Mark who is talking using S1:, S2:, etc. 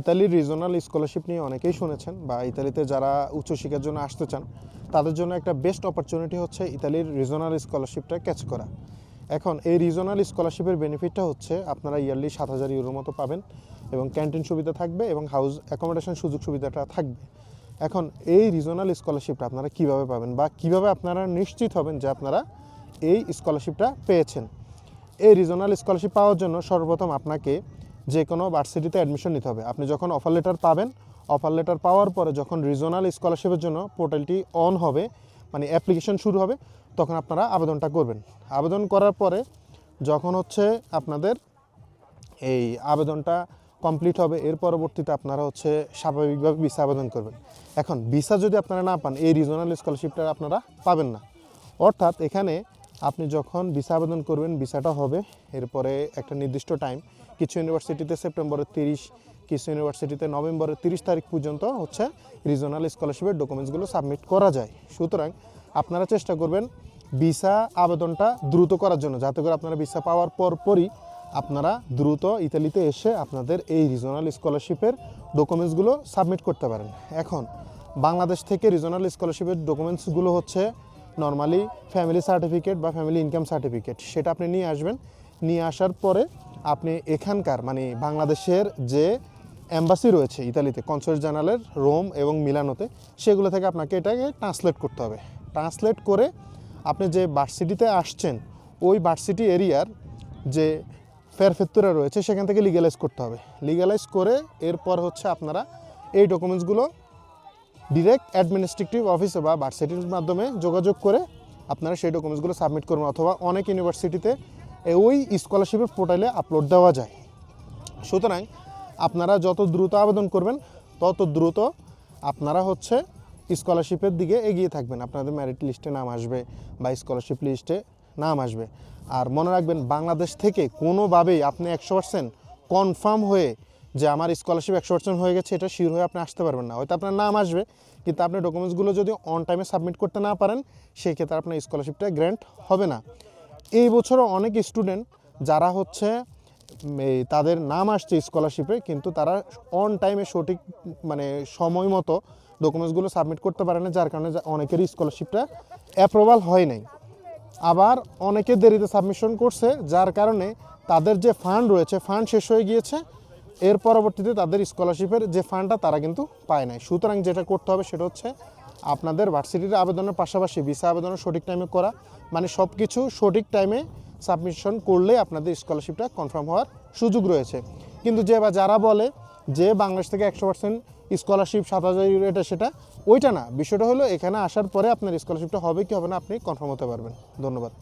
S1: ইতালির regional scholarship নিয়ে অনেকেই শুনেছেন বা ইতালিতে যারা উচ্চশিক্ষার জন্য আসতে চান, তাদের জন্য একটা বেস্ট অপরচুনিটি হচ্ছে ইতালির রিজনাল স্কলারশিপটা ক্যাচ করা। এখন এই রিজনাল স্কলারশিপের বেনিফিটটা হচ্ছে আপনারা ইয়ারলি সাত হাজার ইউরোর মতো পাবেন এবং ক্যান্টিন সুবিধা থাকবে এবং হাউস অ্যাকোমোডেশন সুযোগ সুবিধাটা থাকবে। এখন এই রিজনাল স্কলারশিপটা আপনারা কীভাবে পাবেন বা কীভাবে আপনারা নিশ্চিত হবেন যে আপনারা এই স্কলারশিপটা পেয়েছেন? এই রিজনাল স্কলারশিপ পাওয়ার জন্য সর্বপ্রথম আপনাকে যে কোনো ভার্সিটিতে অ্যাডমিশন নিতে হবে। আপনি যখন অফার লেটার পাবেন অফার লেটার পাওয়ার পরে যখন রিজনাল স্কলারশিপের জন্য পোর্টালটি অন হবে মানে অ্যাপ্লিকেশন শুরু হবে, তখন আপনারা আবেদনটা করবেন। আবেদন করার পরে যখন হচ্ছে আপনাদের এই আবেদনটা কমপ্লিট হবে, এর পরবর্তীতে আপনারা হচ্ছে স্বাভাবিকভাবে ভিসা আবেদন করবেন। এখন ভিসা যদি আপনারা না পান, এই রিজনাল স্কলারশিপটা আপনারা পাবেন না। অর্থাৎ এখানে আপনি যখন ভিসা আবেদন করবেন ভিসাটা হবে, এরপরে একটা নির্দিষ্ট টাইম কিছু ইউনিভার্সিটিতে সেপ্টেম্বরের তিরিশ, কিছু ইউনিভার্সিটিতে নভেম্বরের তিরিশ তারিখ পর্যন্ত হচ্ছে রিজনাল স্কলারশিপের ডকুমেন্টসগুলো সাবমিট করা যায়। সুতরাং আপনারা চেষ্টা করবেন ভিসা আবেদনটা দ্রুত করার জন্য, যাতে করে আপনারা ভিসা পাওয়ার পর পরই আপনারা দ্রুত ইতালিতে এসে আপনাদের এই রিজনাল স্কলারশিপের ডকুমেন্টসগুলো সাবমিট করতে পারেন। এখন, বাংলাদেশ থেকে রিজনাল স্কলারশিপের ডকুমেন্টসগুলো হচ্ছে নর্মালি ফ্যামিলি সার্টিফিকেট বা ফ্যামিলি ইনকাম সার্টিফিকেট সেটা আপনি নিয়ে আসবেন। নিয়ে আসার পরে আপনি এখানকার মানে বাংলাদেশের যে অ্যাম্বাসি রয়েছে ইতালিতে কনসুলেট জেনারেলের রোম এবং মিলানোতে, সেগুলো থেকে আপনাকে এটাকে ট্রান্সলেট করতে হবে। ট্রান্সলেট করে আপনি যে ভার্সিটিতে আসছেন, ওই ভার্সিটি এরিয়ার যে ফেরফেত্তুরা রয়েছে, সেখান থেকে লিগালাইজ করতে হবে। লিগালাইজ করে এরপর হচ্ছে আপনারা এই ডকুমেন্টসগুলো ডিরেক্ট অ্যাডমিনিস্ট্রেটিভ অফিসে বা ভার্সিটির মাধ্যমে যোগাযোগ করে আপনারা সেই ডকুমেন্টসগুলো সাবমিট করবেন। অথবা অনেক ইউনিভার্সিটিতে ওই স্কলারশিপের পোর্টালে আপলোড দেওয়া যায়। সুতরাং আপনারা যত দ্রুত আবেদন করবেন, তত দ্রুত আপনারা হচ্ছে স্কলারশিপের দিকে এগিয়ে থাকবেন। আপনাদের ম্যারিট লিস্টে নাম আসবে বা স্কলারশিপ লিস্টে নাম আসবে। আর মনে রাখবেন, বাংলাদেশ থেকে কোনোভাবেই আপনি একশো পার্সেন্ট কনফার্ম হয়ে যে আমার স্কলারশিপ একশো পার্সেন্ট হয়ে গেছে, এটা শিওর হয়ে আপনি আসতে পারবেন না। হয়তো আপনার নাম আসবে, কিন্তু আপনি ডকুমেন্টসগুলো যদি অন টাইমে সাবমিট করতে না পারেন সেই ক্ষেত্রে আপনার স্কলারশিপটা গ্র্যান্ট হবে না। এই বছরও অনেক স্টুডেন্ট যারা হচ্ছে তাদের নাম আসছে স্কলারশিপে কিন্তু তারা অন টাইমে সঠিক মানে সময় মতো ডকুমেন্টসগুলো সাবমিট করতে পারে না, যার কারণে অনেকেরই স্কলারশিপটা অ্যাপ্রুভাল হয় নাই। আবার অনেকে দেরিতে সাবমিশন করছে, যার কারণে তাদের যে ফান্ড রয়েছে ফান্ড শেষ হয়ে গিয়েছে, এর পরবর্তীতে তাদের স্কলারশিপের যে ফান্ডটা তারা কিন্তু পায় নাই। সুতরাং যেটা করতে হবে সেটা হচ্ছে আপনাদের ভার্সিটির আবেদনের পাশাপাশি ভিসা আবেদনের সঠিক টাইমে করা মানে সব কিছু সঠিক টাইমে সাবমিশন করলে আপনাদের স্কলারশিপটা কনফার্ম হওয়ার সুযোগ রয়েছে। কিন্তু যে বা যারা বলে যে বাংলাদেশ থেকে একশো পার্সেন্ট স্কলারশিপ সাত হাজার এটা সেটা, ওইটা না। বিষয়টা হলো এখানে আসার পরে আপনার স্কলারশিপটা হবে কি হবে না আপনি কনফার্ম হতে পারবেন। ধন্যবাদ।